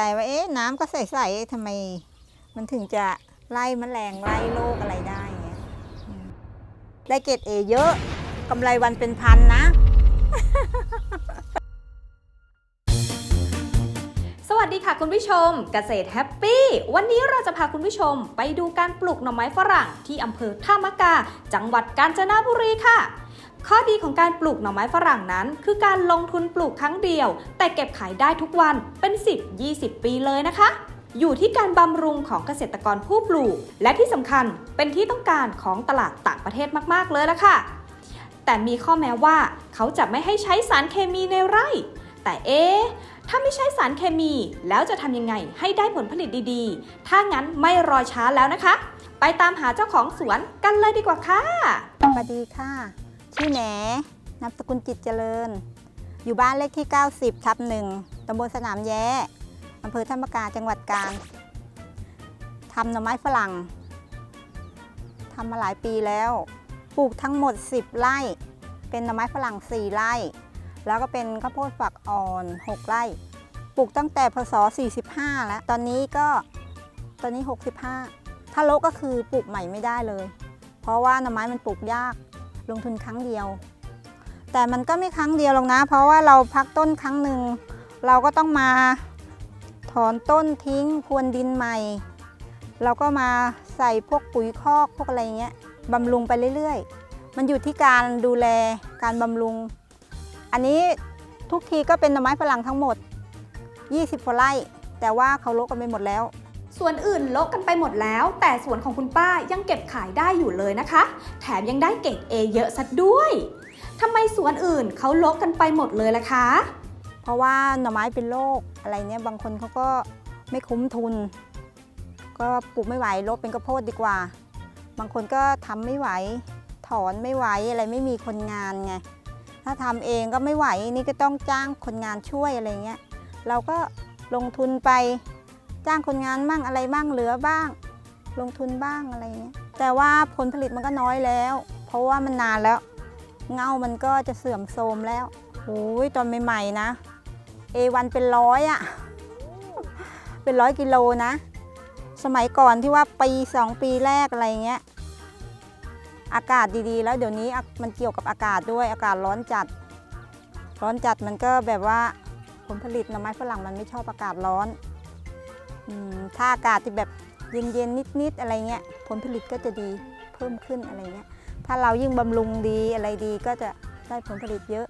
ใจว่าเอ๊ะน้ำก็ใสๆทำไม มันถึงจะไล่แมลงไล่โรคอะไรได้เงี้ยได้เกรดเอเยอะกำไรวันเป็นพันนะสวัสดีค่ะคุณผู้ชม เกษตรแฮปปี้วันนี้เราจะพาคุณผู้ชมไปดูการปลูกหน่อไม้ฝรั่งที่อำเภอท่ามะกา จังหวัดกาญจนบุรีค่ะ ข้อดีของการปลูกหน่อไม้ฝรั่งนั้น คือการลงทุนปลูกครั้งเดียว แต่เก็บขายได้ทุกวันเป็น 10-20 ปีเลยนะคะ อยู่ที่การบำรุงของเกษตรกรผู้ปลูก และที่สำคัญเป็นที่ต้องการของตลาดต่างประเทศมากๆเลยละค่ะ แต่มีข้อแม้ว่าเขาจะไม่ให้ใช้สารเคมีในไร่ แต่เอ๊ถ้าไม่ใช้สารเคมีแล้วจะทำยังไงให้ได้ผลผลิตดีๆ ถ้างั้นไม่รอช้าแล้วนะคะ ไปตามหาเจ้าของสวนกันเลยดีกว่าค่ะ สวัสดีค่ะ ชื่อแหนนามสกุลจิตเจริญ อยู่บ้านเลขที่ 90ทับหนึ่งตำบลสนามแย้อำเภอธรรมกาจังหวัดกาญทำหน่อไม้ฝรั่งทำมาหลายปีแล้ว ปลูกทั้งหมด 10 ไร่ เป็นหน่อไม้ฝรั่ง 4 ไร่ แล้วก็เป็นข้าวโพดฝักอ่อน 6 ไร่ ปลูกตั้งแต่พศ 45 แล้ว ตอนนี้ก็ตอนนี้ 65 ถ้าโลกก็คือปลูกใหม่ไม่ได้เลย เพราะว่าหน่อไม้มันปลูกยาก ลงทุนครั้งเดียว แต่มันก็ไม่ครั้งเดียวหรอกนะ เพราะว่าเราพักต้นครั้งหนึ่งเราก็ต้องมาถอนต้นทิ้งพรวนดินใหม่ เราก็มาใส่พวกปุ๋ยคอกพวกอะไรเงี้ยบำรุงไปเรื่อยๆ มันอยู่ที่การดูแลการบำรุง อันนี้ทุกทีก็เป็นหน่อไม้ฝรั่งทั้งหมด 20กว่าไร่แต่ว่าเขาลกกันไปหมดแล้ว ส่วนอื่นลกกันไปหมดแล้ว แต่สวนของคุณป้ายังเก็บขายได้อยู่เลยนะคะ แถมยังได้เกรดเอเยอะซะด้วยทำไมสวนอื่นเขาลกกันไปหมดเลยล่ะคะ เพราะว่าหน่อไม้เป็นโรคอะไรเนี่ยบางคนเขาก็ไม่คุ้มทุน ก็ปลูกไม่ไหวลดเป็นข้าวโพดดีกว่า บางคนก็ทำไม่ไหว ถอนไม่ไหวอะไรไม่มีคนงานไงถ้าทำเองก็ไม่ไหวนี่ก็ต้องจ้างคนงานช่วยอะไรเงี้ยเราก็ลงทุนไป จ้างคนงานบ้างอะไรบ้างเหลือบ้าง ลงทุนบ้างอะไรเงี้ยแต่ว่าผลผลิตมันก็น้อยแล้ว เพราะว่ามันนานแล้ว เงามันก็จะเสื่อมโทรมแล้วโอ้ยตอนใหม่ๆนะเอวันเป็นร้อยอะเป็นร้อยกิโลนะ สมัยก่อนที่ว่าปีสองปีแรกอะไรเงี้ยอากาศดีๆ แล้วเดี๋ยวนี้มันเกี่ยวกับอากาศด้วยอากาศร้อนจัด ร้อนจัดมันก็แบบว่าผลผลิตหน่อไม้ฝรั่งมันไม่ชอบอากาศร้อน ถ้าอากาศที่แบบเย็นๆนิดๆอะไรเงี้ยผลผลิตก็จะดีเพิ่มขึ้นอะไรเงี้ยถ้าเรายิ่งบำรุงดีอะไรดีก็จะได้ผลผลิตเยอะ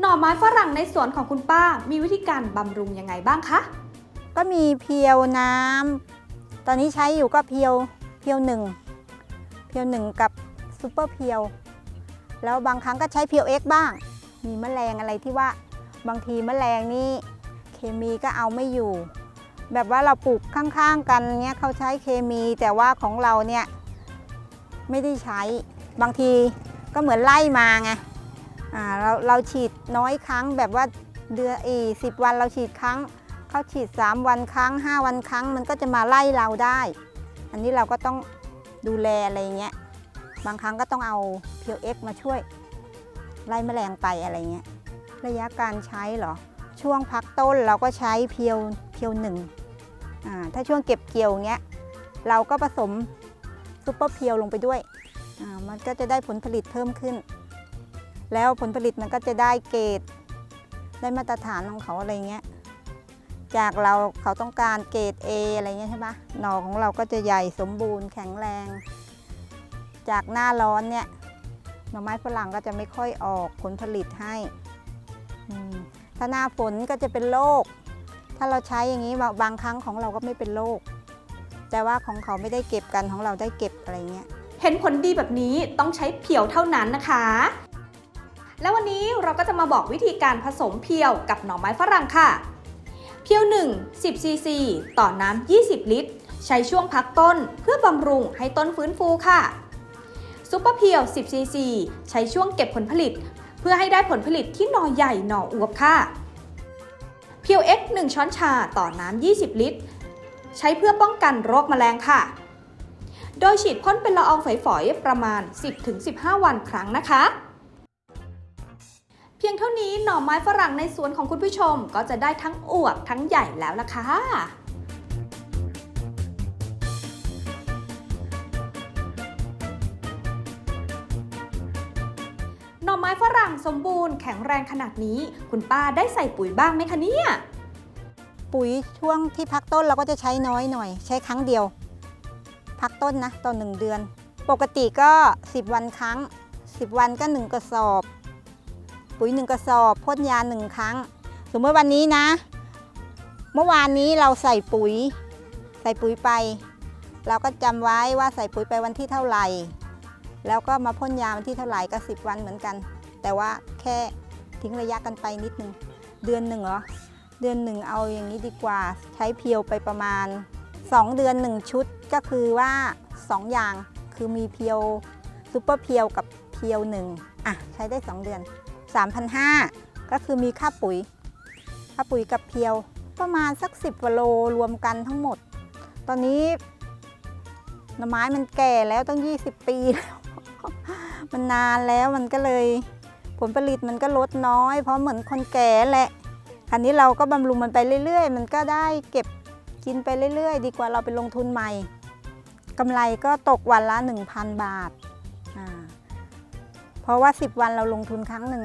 หน่อไม้ฝรั่งในสวนของคุณป้ามีวิธีการบำรุงยังไงบ้างคะ ก็มีเพียวน้ำ ตอนนี้ใช้อยู่ก็เพียวเพียวหนึ่ง เพียวหนึ่งกับซูเปอร์เพียว แล้วบางครั้งก็ใช้เพียวเอ็กบ้าง มีแมลงอะไรที่ว่าบางทีแมลงนี่เคมีก็เอาไม่อยู่ แบบว่าเราปลูกข้างๆกันเนี้ยเขาใช้เคมีแต่ว่าของเราเนี่ยไม่ได้ใช้บางทีก็เหมือนไล่มาไงอ่าเราเราฉีดน้อยครั้งแบบว่าเดือนอีสิบวันเราฉีดครั้งเขาฉีด 3 วันครั้ง 5 วันครั้ง มันก็จะมาไล่เราได้ อันนี้เราก็ต้องดูแลอะไรเงี้ยบางครั้งก็ต้องเอา เพียวเอ็กมาช่วยไล่แมลงไปอะไรเงี้ย ระยะการใช้เหรอ ช่วงพักต้นเราก็ใช้เพียวเพียวหนึ่งอ่าถ้าช่วงเก็บเกี่ยวเงี้ย เราก็ผสมซุปเปอร์เพียวลงไปด้วยอ่ามันก็จะได้ผลผลิตเพิ่มขึ้น แล้วผลผลิตมันก็จะได้เกรดได้มาตรฐานของเขาอะไรเงี้ย จากเราเขาต้องการเกรด A อะไรเงี้ยใช่ปะหน่อของเราก็จะใหญ่สมบูรณ์แข็งแรง จากหน้าร้อนเนี่ย หน่อไม้ฝรั่งก็จะไม่ค่อยออกผลผลิตให้ ถ้าหน้าฝนก็จะเป็นโรค ถ้าเราใช้อย่างนี้บางบางครั้งของเราก็ไม่เป็นโรค แต่ว่าของเขาไม่ได้เก็บกันของเราได้เก็บอะไรเงี้ย เห็นผลดีแบบนี้ต้องใช้เพียวเท่านั้นนะคะ แล้ววันนี้เราก็จะมาบอกวิธีการผสมเพียวกับหน่อไม้ฝรั่งค่ะ เพียว 1 10ซีซีต่อน้ำ20 ลิตร ใช้ช่วงพักต้นเพื่อบำรุงให้ต้นฟื้นฟูค่ะ ซุปเปอร์เพียว 10ซีซีใช้ช่วงเก็บผลผลิต เพื่อให้ได้ผลผลิตที่หน่อใหญ่หน่ออวบค่ะเพียว X 1ช้อนชาต่อน้ำ20 ลิตร ใช้เพื่อป้องกันโรคแมลงค่ะ โดยฉีดพ่นเป็นละอองฝอยๆ ประมาณ 10-15 วันครั้งนะคะ เพียงเท่านี้หน่อไม้ฝรั่งในสวนของคุณผู้ชมก็จะได้ทั้งอวบทั้งใหญ่แล้วล่ะค่ะ ไม้ฝรั่งสมบูรณ์แข็งแรงขนาดนี้ คุณป้าได้ใส่ปุ๋ยบ้างไหมคะเนี่ยปุ๋ยช่วงที่พักต้นเราก็จะใช้น้อยหน่อย ใช้ครั้งเดียว พักต้นนะต่อหนึ่งเดือน ปกติก็ 10 วันครั้ง 10 วันก็ 1 กระสอบ ปุ๋ย 1 กระสอบพ่นยา 1 ครั้ง สมมติวันนี้นะ เมื่อวานนี้เราใส่ปุ๋ย ใส่ปุ๋ยไป เราก็จำไว้ว่าใส่ปุ๋ยไปวันที่เท่าไหร่ แล้วก็มาพ่นยาวันที่เท่าไหร่ก็ 10 วันเหมือนกัน แต่ว่าแค่ทิ้งระยะกันไปนิดนึง เดือนหนึ่งเหรอ เดือนหนึ่งเอาอย่างนี้ดีกว่า ใช้เพียวไปประมาณ 2 เดือน 1 ชุดก็คือว่า 2 อย่างคือมีเพียวซูเปอร์เพียวกับเพียวหนึ่งอะใช้ได้ 2 เดือน 3,500 ก็คือมีค่าปุ๋ย ค่าปุ๋ยกับเพียวประมาณสัก 10กว่าโลรวมกันทั้งหมด ตอนนี้หน่อไม้มันแก่แล้วต้อง20 ปีแล้ว มันนานแล้วมันก็เลยผลผลิตมันก็ลดน้อย เพราะเหมือนคนแก่แหละคันนี้เราก็บำรุงมันไปเรื่อย ๆ มันก็ได้เก็บกินไปเรื่อย ๆ ดีกว่าเราไปลงทุนใหม่กำไรก็ตกวันละ 1,000 บาทอ่าเพราะว่า 10 วันเราลงทุนครั้งหนึ่ง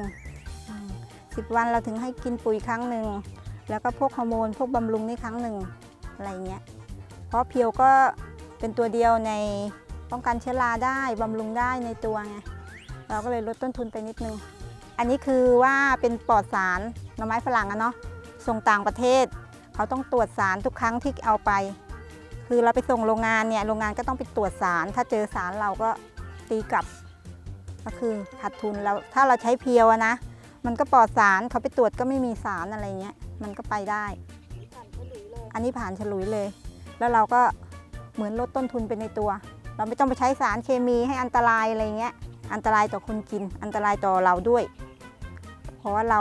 10 วันเราถึงให้กินปุ๋ยครั้งหนึ่ง แล้วก็พวกฮอร์โมน พวกบำรุงนี่ครั้งหนึ่งอะไรเงี้ย เพราะเพียวก็เป็นตัวเดียวใน ป้องกันเชื้อราได้บำรุงได้ในตัวไงเราก็เลยลดต้นทุนไปนิดนึง อันนี้คือว่าเป็นปลอดสารหน่อไม้ฝรั่งอะเนาะส่งต่างประเทศ เขาต้องตรวจสารทุกครั้งที่เอาไป คือเราไปส่งโรงงานเนี่ยโรงงานก็ต้องไปตรวจสาร ถ้าเจอสารเราก็ตีกลับ ก็คือขาดทุนแล้วถ้าเราใช้เพียวอะนะ มันก็ปลอดสารเขาไปตรวจก็ไม่มีสารอะไรเงี้ยมันก็ไปได้ อันนี้ผ่านฉลุยเลย แล้วเราก็เหมือนลดต้นทุนไปในตัว เราไม่ต้องไปใช้สารเคมีให้อันตรายอะไรเงี้ย อันตรายต่อคนกิน อันตรายต่อเราด้วย เพราะว่าเรา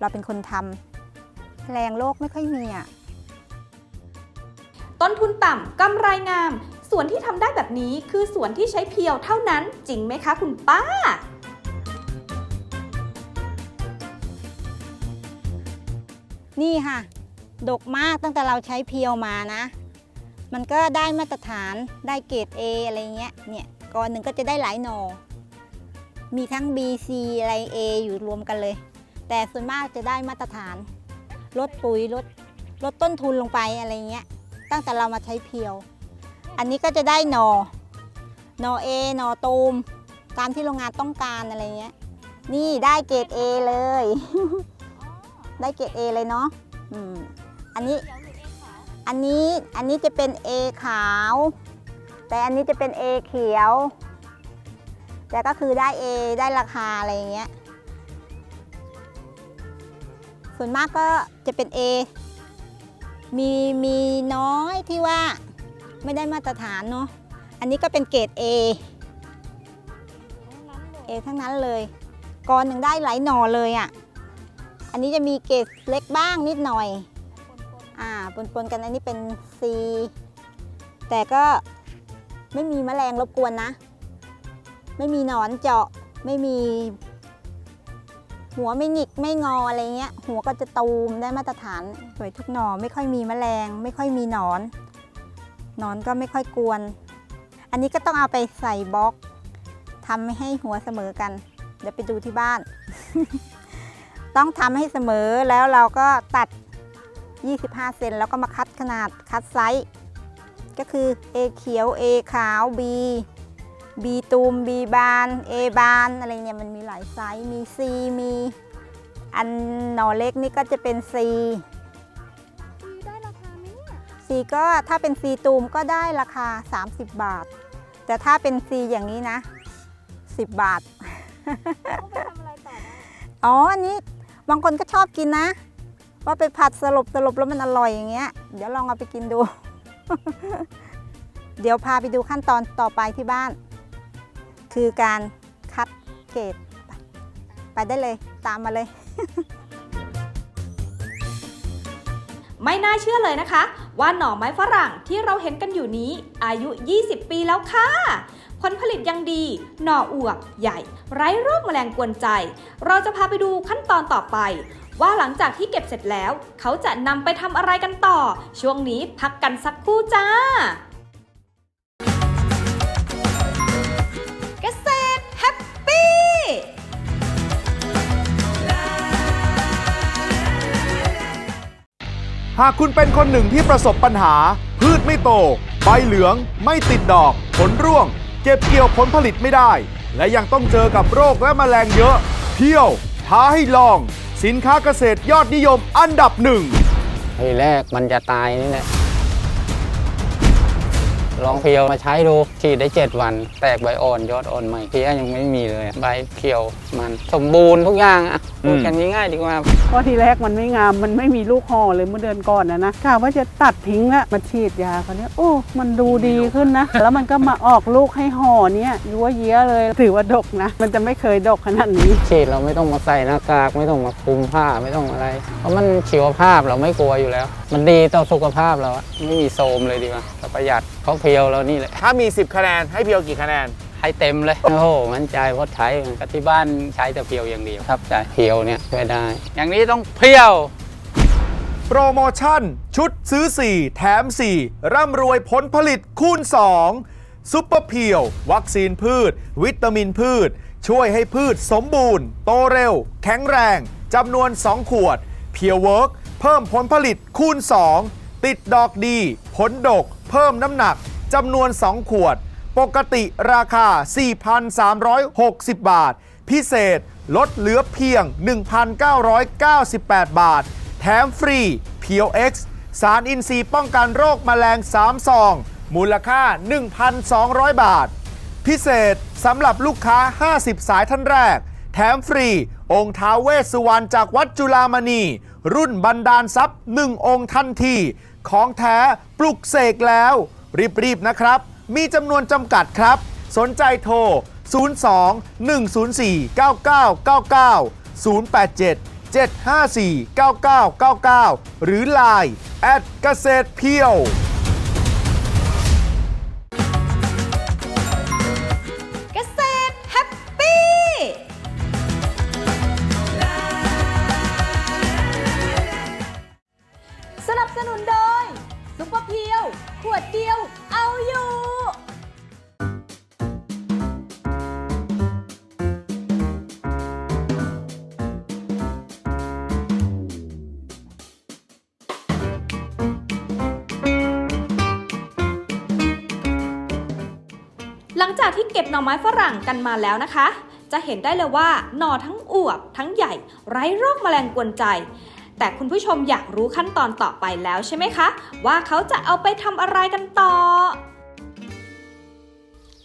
เราเป็นคนทำแรงโลกไม่ค่อยมีอะ ต้นทุนต่ำกำไรงาม ส่วนที่ทำได้แบบนี้คือส่วนที่ใช้เพียวเท่านั้นจริงไหมคะคุณป้านี่ค่ะ ดกมากตั้งแต่เราใช้เพียวมานะ มันก็ได้มาตรฐานได้เกรด A อะไรเงี้ยเนี่ยกอนหนึ่งก็จะได้หลายหนอ มีทั้ง B C อะไร A อยู่รวมกันเลย แต่ส่วนมากจะได้มาตรฐาน ลดปุ๋ยลดลดต้นทุนลงไปอะไรเงี้ยตั้งแต่เรามาใช้เพียว อันนี้ก็จะได้หนอหนอ A หนอตูมตามที่โรงงานต้องการอะไรเงี้ยนี่ได้เกรด A เลย ได้เกรด A เลยเนาะ อืม อันนี้ อันนี้อันนี้จะเป็น A ขาว แต่อันนี้จะเป็น A เขียว แต่ก็คือได้ A ได้ราคาอะไรอย่างเงี้ย ส่วนมากก็จะเป็น A มีมีน้อยที่ว่าไม่ได้มาตรฐานเนาะ อันนี้ก็เป็นเกรด A A ทั้งนั้นเลยกอนหนึ่งได้หลายหน่อเลยอะ่ะ อันนี้จะมีเกรดเล็กบ้างนิดหน่อย อ่าปนๆกันอันนี้เป็น C แต่ก็ไม่มีแมลงรบกวนนะ ไม่มีหนอนเจาะไม่มี หัวไม่หงิกไม่งออะไรเงี้ย หัวก็จะตูมได้มาตรฐานสวยทุกหนอไม่ค่อยมีแมลง ไม่ค่อยมีหนอนหนอนก็ไม่ค่อยกวน อันนี้ก็ต้องเอาไปใส่บล็อกทำให้หัวเสมอกัน เดี๋ยวไปดูที่บ้าน ต้องทำให้เสมอแล้วเราก็ตัด 25 เซนแล้วก็มาคัดขนาดคัดไซส์ก็คือ A เขียว A ขาว B B ตูม B บาน A บานอะไรเนี่ยมันมีหลายไซส์มี C มีอันหน่อเล็กนี่ก็จะเป็น C ได้ราคาไหมเนี่ย C ก็ถ้าเป็น C ตูมก็ได้ราคา 30 บาท แต่ถ้าเป็น C อย่างนี้นะ 10 บาท เอาไปทำอะไรต่อได้ อ๋อ อันนี้บางคนก็ชอบกินนะ ว่าไปผัดสลบสลบแล้วมันอร่อยอย่างเงี้ย เดี๋ยวลองเอาไปกินดู เดี๋ยวพาไปดูขั้นตอนต่อไปที่บ้าน คือการคัดเกรดไปไปได้เลยตามมาเลย ไม่น่าเชื่อเลยนะคะ ว่าหน่อไม้ฝรั่งที่เราเห็นกันอยู่นี้ อายุ 20 ปีแล้วค่ะผลผลิตยังดี หน่ออวบใหญ่ ไร้โรคแมลงกวนใจ เราจะพาไปดูขั้นตอนต่อไป ว่าหลังจากที่เก็บเสร็จแล้ว เขาจะนำไปทำอะไรกันต่อ ช่วงนี้พักกันสักครู่จ้าเกษตรแฮปปี้หากคุณเป็นคนหนึ่งที่ประสบปัญหา พืชไม่โต ใบเหลือง ไม่ติดดอก ผลร่วง เก็บเกี่ยวผลผลิตไม่ได้ และยังต้องเจอกับโรคและแมลงเยอะเพี้ยว ท้าให้ลอง สินค้าเกษตรยอดนิยมอันดับหนึ่งทีแรกมันจะตายนี่แหละ ลองเพียวมาใช้ดูฉีดได้ 7 วัน แตกใบอ่อนยอดอ่อนใหม่เพี้ยยังไม่มีเลยใบเขียวมันสมบูรณ์ทุกอย่างอะพูดกันง่ายๆดีกว่าเพราะทีแรกมันไม่งามมันไม่มีลูกห่อเลยเมื่อเดือนก่อนนะนะกะว่าจะตัดทิ้งละมาฉีดยาเขาเนี่ยโอ้มันดูดีขึ้นนะ แล้วมันก็มาออกลูกให้ห่อเนี่ยยัวเยี้ยเลยถือว่าดกนะ มันจะไม่เคยดกขนาดนี้ฉีดเราไม่ต้องมาใส่หน้ากากไม่ต้องมาคลุมผ้าไม่ต้องอะไร เพราะมันชีวภาพเราไม่กลัวอยู่แล้ว มันดีต่อสุขภาพเราอะไม่มีโทรมเลยดีกว่าแต่ประหยัดเพราะเพียวเรานี่แหละ ถ้ามี 10 คะแนนให้เพียวกี่คะแนน ให้เต็มเลย โอ้โห มั่นใจเพราะใช้มันก็ที่บ้านใช้แต่เพียวอย่างเดียวครับใช่เพียวเนี่ยช่วยได้ อย่างนี้ต้องเพียว โปรโมชั่น ชุดซื้อ 4 แถม 4 ร่ำรวยผลผลิตคูณ 2 ซุปเปอร์เพียว วัคซีนพืช วิตามินพืช ช่วยให้พืชสมบูรณ์ โตเร็ว แข็งแรงจำนวน 2 ขวด เพียวเวิร์กเพิ่มผลผลิตคูณ 2 ติดดอกดี ผลดก เพิ่มน้ำหนักจำนวน 2 ขวด ปกติราคา 4,360 บาท พิเศษลดเหลือเพียง 1,998 บาท แถมฟรีเพียว X สารอินทรีย์ป้องกันโรคแมลง 3 ซอง มูลค่า 1,200 บาท พิเศษสำหรับลูกค้า 50 สายท่านแรก แถมฟรี องค์ท้าเวสสุวรรณจากวัดจุฬามณี รุ่นบันดาลทรัพย์ 1 องค์ทันที ของแท้ปลุกเสกแล้ว รีบ ๆ นะครับ มีจำนวนจำกัดครับ สนใจโทร 02 104 9999 087 754 9999 หรือ Line แอดเกษตรเพียว จากที่เก็บหน่อไม้ฝรั่งกันมาแล้วนะคะ จะเห็นได้เลยว่าหน่อทั้งอวบทั้งใหญ่ ไร้โรคแมลงกวนใจ แต่คุณผู้ชมอยากรู้ขั้นตอนต่อไปแล้วใช่ไหมคะ ว่าเขาจะเอาไปทำอะไรกันต่อ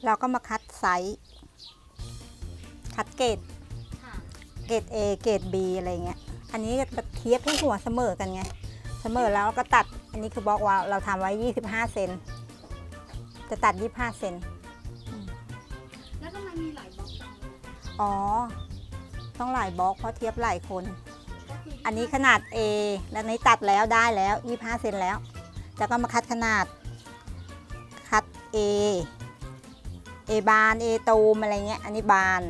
เราก็มาคัดไซส์คัดเกรดเกรด A เกรด B อะไรเงี้ย อันนี้ก็เทียบให้หัวเสมอกันไง เสมอแล้วก็ตัด อันนี้คือบอกว่าเราทำไว้ 25 เซน จะตัด 25 เซน อ๋อ ต้องหลายบล็อกเพราะเทียบหลายคน อันนี้ขนาด A และนี้ตัดแล้วได้แล้ว 25เซนแล้วจะก็มาคัดขนาด คัด A A บาน A ตูมอะไรเงี้ย อันนี้บาน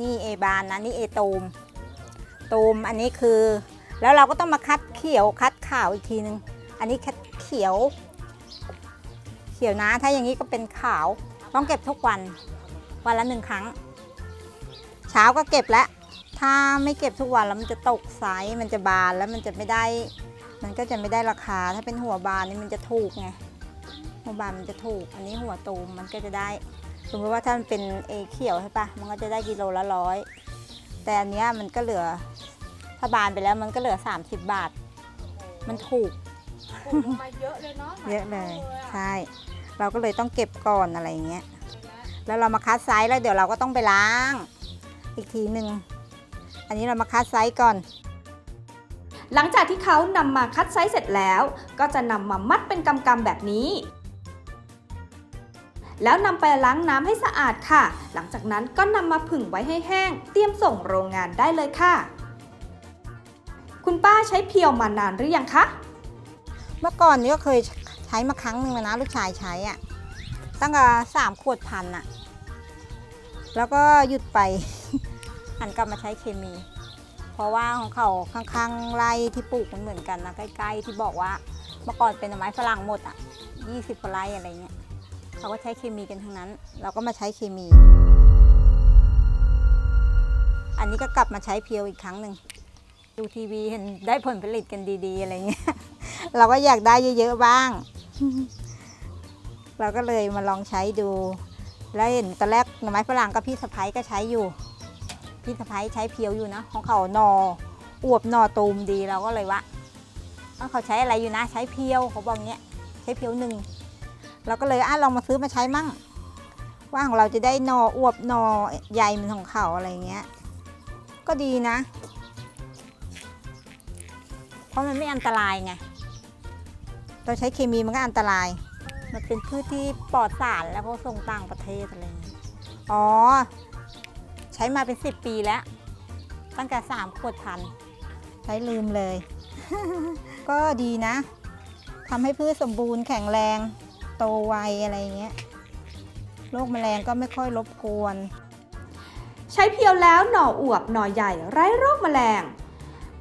นี่ A บานนะ นี่ A ตูม ตูม อันนี้คือ แล้วเราก็ต้องมาคัดเขียวคัดขาวอีกทีนึง อันนี้คัดเขียว เขียวนะ ถ้าอย่างนี้ก็เป็นขาว ต้องเก็บทุกวัน วันละหนึ่งครั้ง เช้าก็เก็บแล้ว ถ้าไม่เก็บทุกวันแล้วมันจะตกไซส์มันจะบานแล้วมันจะไม่ได้ มันก็จะไม่ได้ราคา ถ้าเป็นหัวบานนี่มันจะถูกไง หัวบานมันจะถูก อันนี้หัวตูมมันก็จะได้ สมมติว่าถ้ามันเป็นเอเขียวใช่ปะมันก็จะได้กิโลละร้อย แต่อันเนี้ยมันก็เหลือ ถ้าบานไปแล้วมันก็เหลือ 30 บาท มันถูกปลูกลงมาเยอะเลยเนาะเยอะเลยหาท่าใช่ เราก็เลยต้องเก็บก่อนอะไรอย่างเงี้ย แล้วเรามาคัดไซส์แล้วเดี๋ยวเราก็ต้องไปล้าง อีกทีหนึ่ง อันนี้เรามาคัดไซส์ก่อน หลังจากที่เขานำมาคัดไซส์เสร็จแล้ว ก็จะนำมามัดเป็นกำๆแบบนี้ แล้วนำไปล้างน้ำให้สะอาดค่ะ หลังจากนั้นก็นำมาผึ่งไว้ให้แห้ง เตรียมส่งโรงงานได้เลยค่ะ คุณป้าใช้เพียวมานานหรือยังคะ เมื่อก่อนนี้ก็เคยใช้มาครั้งหนึ่งแล้วนะลูกชายใช้อะตั้งแต่สามขวดพันอะ แล้วก็หยุดไป หันกลับมาใช้เคมี เพราะว่าของเขาข้างๆไร่ที่ปลูกมันเหมือนกันนะใกล้ ๆ ที่บอกว่าเมื่อก่อนเป็นไม้ฝรั่งหมดอะ20กว่าไร่อะไรเงี้ยเขาก็ใช้เคมีกันทั้งนั้น เราก็มาใช้เคมี อันนี้ก็กลับมาใช้เพียวอีกครั้งหนึ่งดูทีวีเห็นได้ผลผลิตกันดีๆอะไรเงี้ย เราก็อยากได้เยอะๆบ้าง เราก็เลยมาลองใช้ดู แล้วเห็นตอนแรกหน่อไม้ฝรั่งกับพี่สะพ้ยก็ใช้อยู่ พี่สะพ้ยใช้เพียวอยู่นะของเขาหนออวบหนอตูมดีเราก็เลยว่าเอ้าเขาใช้อะไรอยู่นะใช้เพียวเขาบอกเงี้ยใช้เพียวหนึ่งเราก็เลยอะลองมาซื้อมาใช้มั่ง ว่าของเราจะได้หนออวบหนอใหญ่เหมือนของเขาอะไรเงี้ย ก็ดีนะ เพราะมันไม่อันตรายไงเราใช้เคมีมันก็อันตราย มันเป็นพืชที่ปลอดสารแล้วก็ส่งต่างประเทศอะไรเงี้ยอ๋อ ใช้มาเป็นสิบปีแล้ว ตั้งแต่สามขวดพันใช้ลืมเลย ก็ดีนะทำให้พืชสมบูรณ์แข็งแรง โตไวอะไรเงี้ยโรคแมลงก็ไม่ค่อยรบกวน ใช้เพียวแล้วหน่ออวบหน่อใหญ่ไร้โรคแมลง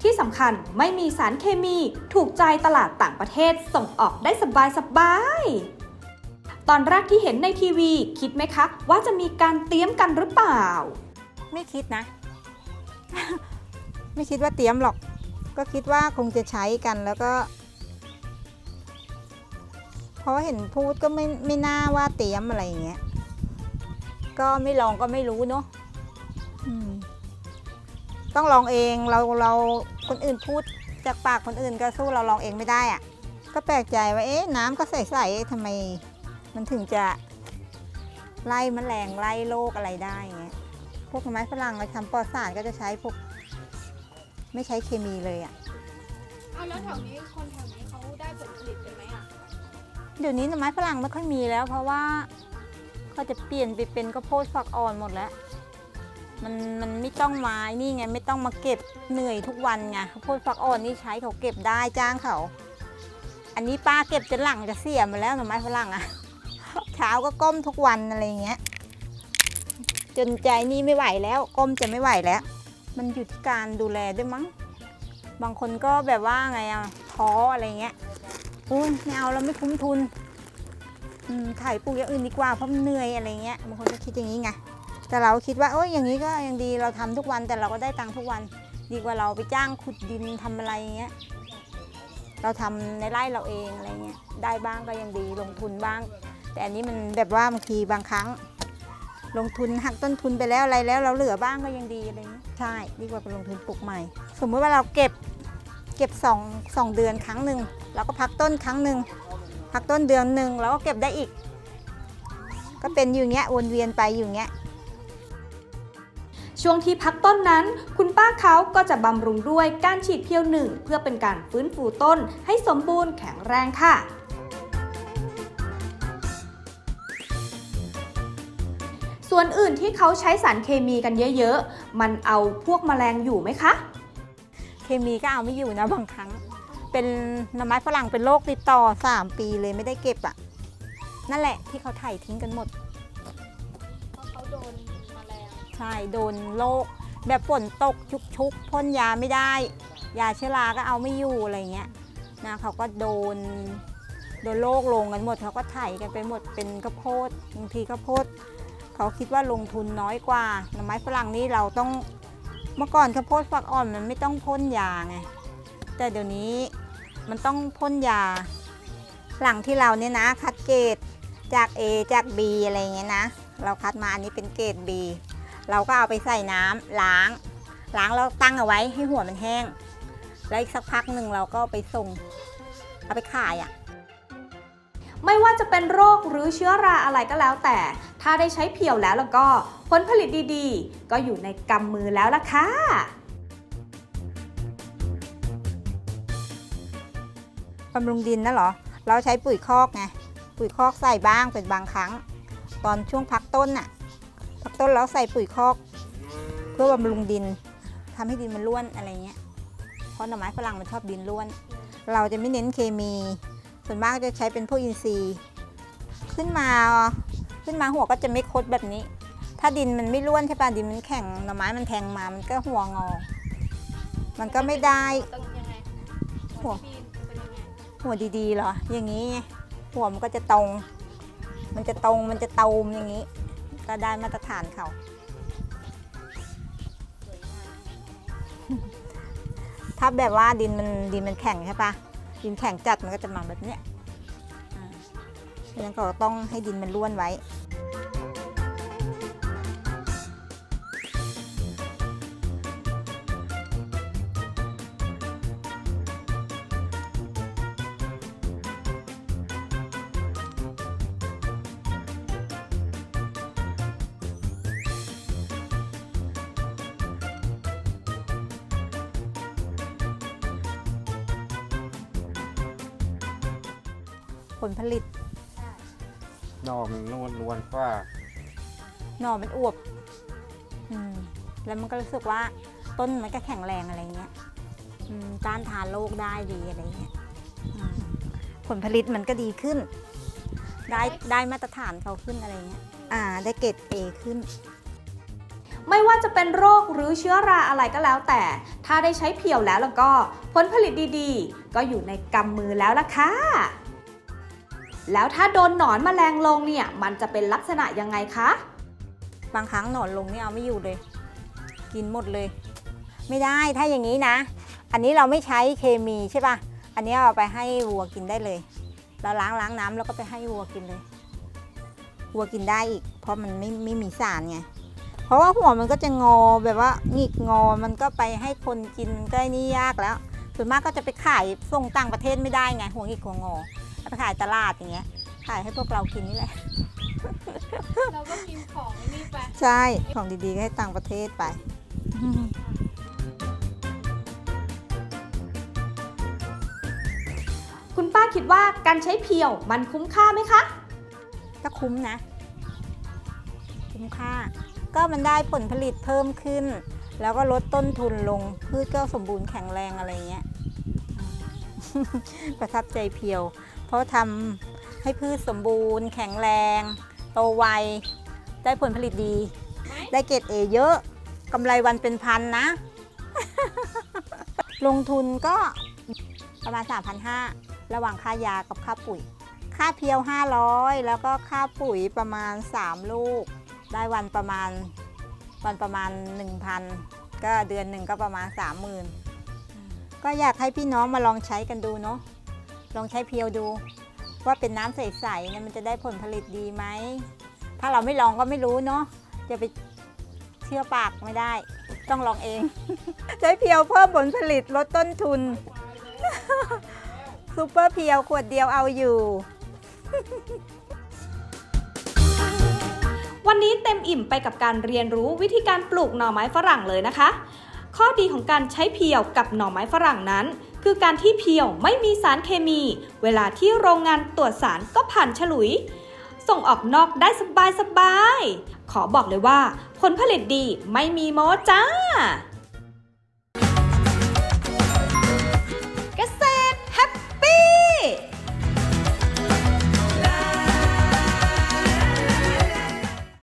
ที่สำคัญไม่มีสารเคมีถูกใจตลาดต่างประเทศส่งออกได้สบายสบาย ตอนแรกที่เห็นในทีวี คิดไหมคะ ว่าจะมีการเตรียมกันหรือเปล่า ไม่คิดนะ ไม่คิดว่าเตรียมหรอก ก็คิดว่าคงจะใช้กันแล้วก็ เพราะเห็นพูดก็ไม่ไม่น่าว่าเตรียมอะไรอย่างเงี้ย ก็ไม่ลองก็ไม่รู้เนาะต้องลองเองเราเราคนอื่นพูดจากปากคนอื่นก็สู้เราลองเองไม่ได้อะก็แปลกใจว่าเอ๊ะน้ำก็ใสๆทำไม มันถึงจะไล่แมลงไล่โรคอะไรได้เงี้ยพวกไม้ฝรั่งเราทำปลอดสารก็จะใช้พวก ไม่ใช้เคมีเลยอะ่ะเอาแล้วแถวนี้คนแถวนี้เขาได้ผลผลิตกันไหมอะเดี๋ยวนี้หน่อไม้ฝรั่งไม่ค่อยมีแล้ว เพราะว่าเขาจะเปลี่ยนไปเป็นข้าวโพดฝักอ่อนหมดแล้ว มันมันไม่ต้องมานี่ไงไม่ต้องมาเก็บเหนื่อยทุกวันไงข้าวโพดฝักอ่อนนี่ใช้เขาเก็บได้จ้างเขา อันนี้ป้าเก็บจนหลังจะเสียหมาแล้วหน่อไม้ฝรั่งอะเช้าก็ก้มทุกวันอะไรเงี้ย จนใจนี่ไม่ไหวแล้ว ก้มจะไม่ไหวแล้ว มันอยู่ที่การดูแลด้วยมั้ง บางคนก็แบบว่าไงอะท้ออะไรเงี้ยอุ้ยไม่เอาแล้วไม่คุ้มทุนอืมขายปลูกอย่างอื่นดีกว่าเพราะมันเหนื่อยอะไรเงี้ยบางคนก็คิดอย่างนี้ไงแต่เราคิดว่าโอ้ยอย่างนี้ก็ยังดีเราทำทุกวันแต่เราก็ได้ตังค์ทุกวัน ดีกว่าเราไปจ้างขุดดินทำอะไรเงี้ยเราทำในไร่เราเองอะไรเงี้ยได้บ้างก็ยังดีลงทุนบ้าง แต่อันนี้มันแบบว่าบางทีบางครั้ง ลงทุนหักต้นทุนไปแล้วอะไรแล้วเราเหลือบ้างก็ยังดีอะไรเงี้ยใช่ดีกว่าไปลงทุนปลูกใหม่ สมมติว่าเราเก็บเก็บสองสองเดือนครั้งหนึ่งเราก็พักต้นครั้งหนึ่งพักต้นเดือนหนึ่งเราก็เก็บได้อีก ก็เป็นอยู่เงี้ยวนเวียนไปอยู่เงี้ยช่วงที่พักต้นนั้น คุณป้าเขาก็จะบำรุงด้วยการฉีดเพียวหนึ่งเพื่อเป็นการฟื้นฟูต้นให้สมบูรณ์แข็งแรงค่ะ ส่วนอื่นที่เขาใช้สารเคมีกันเยอะๆ มันเอาพวกแมลงอยู่ไหมคะ เคมีก็เอาไม่อยู่นะบางครั้ง เป็นหน่อไม้ฝรั่งเป็นโรคติดต่อ 3 ปีเลยไม่ได้เก็บอะ นั่นแหละที่เขาไถ่ทิ้งกันหมด เพราะเขาโดนแมลง ใช่ โดนโรคแบบฝนตกชุกชุกๆพ่นยาไม่ได้ ยาเชื้อราก็เอาไม่อยู่อะไรเงี้ยนะเขาก็โดนโดนโรคลงกันหมดเขาก็ไถ่กันไปหมดเป็นข้าวโพดบางทีข้าวโพด เขาคิดว่าลงทุนน้อยกว่าหน่อไม้ฝรั่งนี่เราต้องเมื่อก่อนข้าวโพดฝักอ่อนมันไม่ต้องพ่นยาไงแต่เดี๋ยวนี้มันต้องพ่นยา หลังที่เราเนี่ยนะ คัดเกรดจาก A จาก B อะไรเงี้ยนะ เราคัดมาอันนี้เป็นเกรด B เราก็เอาไปใส่น้ำล้าง ล้างแล้วตั้งเอาไว้ให้หัวมันแห้ง แล้วอีกสักพักหนึ่งเราก็ไปส่ง เอาไปขายอะ ไม่ว่าจะเป็นโรคหรือเชื้อราอะไรก็แล้วแต่ ถ้าได้ใช้เพียวแล้วแล้วก็ผลผลิตดีๆ ก็อยู่ในกำมือแล้วล่ะค่ะบำรุงดินนะเหรอ เราใช้ปุ๋ยคอกไง ปุ๋ยคอกใส่บ้างเป็นบางครั้ง ตอนช่วงพักต้นน่ะ พักต้นแล้วใส่ปุ๋ยคอก เพื่อบำรุงดินทำให้ดินมันร่วนอะไรเงี้ย เพราะหน่อไม้ฝรั่งมันชอบดินร่วน เราจะไม่เน้นเคมี ส่วนมากจะใช้เป็นพวกอินทรีย์ ขึ้นมาขึ้นมาหัวก็จะไม่คดแบบนี้ ถ้าดินมันไม่ร่วนใช่ป่ะดินมันแข็งหน่อไม้มันแทงมามันก็หัวงอ มันก็ไม่ได้ ต้องยังไงหัวพี่เป็นยังไงหัวดีๆเหรอ อย่างนี้ไงหัวมันก็จะตรง มันจะตรงมันจะตูมอย่างนี้ ก็ได้มาตรฐานเขาถ้าแบบว่าดินมันดินมันแข็งใช่ปะ ดินแข็งจัดมันก็จะมาแบบเนี้ยเพราะฉะนั้นก็ต้องให้ดินมันร่วนไว้ ผลผลิตดอกมันนวลนวลว่าหน่อมันอวบอืมแล้วมันก็รู้สึกว่าต้นมันก็แข็งแรงอะไรเงี้ยอืมต้านทานโรคได้ดีอะไรเงี้ยอืมผลผลิตมันก็ดีขึ้น ได้ได้มาตรฐานเขาขึ้นอะไรเงี้ย อ่า ได้เกรดเอขึ้น ไม่ว่าจะเป็นโรคหรือเชื้อราอะไรก็แล้วแต่ ถ้าได้ใช้เพียวแล้วแล้วก็ผลผลิตดีๆ ก็อยู่ในกำมือแล้วล่ะค่ะ แล้วถ้าโดนหนอนมแมลงลงเนี่ยมันจะเป็นลักษณะยังไงคะ บางครั้งหนอนลงนี่เอาไม่อยู่เลย กินหมดเลย ไม่ได้ถ้าอย่างนี้นะ อันนี้เราไม่ใช้เคมีใช่ป่ะอันนี้เอาไปให้วัวกินได้เลย เราล้างล้างน้ำแล้วก็ไปให้วัวกินเลยวัวกินได้อีก เพราะมันไม่ไม่มีสารไงเพราะว่าหัวมันก็จะงอแบบว่าหงิกงอมันก็ไปให้คนกินก็ไอ้นี่ยากแล้วส่วนมากก็จะไปขายส่งต่างประเทศไม่ได้ไงหัวหงิกหัวงอ ไปขายตลาดอย่างเงี้ย ขายให้พวกเรากินนี่แหละ เราก็กินของนี่ไป ใช่ ของดีๆก็ให้ต่างประเทศไป คุณป้าคิดว่าการใช้เพียวมันคุ้มค่าไหมคะ ก็คุ้มนะ คุ้มค่า ก็มันได้ผลผลิตเพิ่มขึ้น แล้วก็ลดต้นทุนลง พืชก็สมบูรณ์แข็งแรงอะไรเงี้ย ประทับใจเพียว เพราะทำให้พืชสมบูรณ์ แข็งแรง โตไว ได้ผลผลิตดี ได้เกรดเอเยอะกำไรวันเป็นพันนะ ลงทุนก็ประมาณ 3,500 ระหว่างค่ายากับค่าปุ๋ย ค่าเพียว 500 แล้วก็ค่าปุ๋ยประมาณ 3 ลูก ได้วันประมาณวันประมาณ 1,000 ก็เดือนหนึ่งก็ประมาณ 30,000 ก็อยากให้พี่น้องมาลองใช้กันดูเนาะ ลองใช้เพียวดู ว่าเป็นน้ำใสๆเนี่ยมันจะได้ผลผลิตดีไหม ถ้าเราไม่ลองก็ไม่รู้เนาะจะไปเชื่อปากไม่ได้ ต้องลองเอง ใช้เพียวเพิ่มผลผลิตลดต้นทุนซูเปอร์เพียวขวดเดียวเอาอยู่ วันนี้เต็มอิ่มไปกับการเรียนรู้วิธีการปลูกหน่อไม้ฝรั่งเลยนะคะ ข้อดีของการใช้เพียวกับหน่อไม้ฝรั่งนั้น คือการที่เพียวไม่มีสารเคมี เวลาที่โรงงานตรวจสารก็ผ่านฉลุย ส่งออกนอกได้สบายๆขอบอกเลยว่า ผลผลิตดีไม่มีโม้จ้า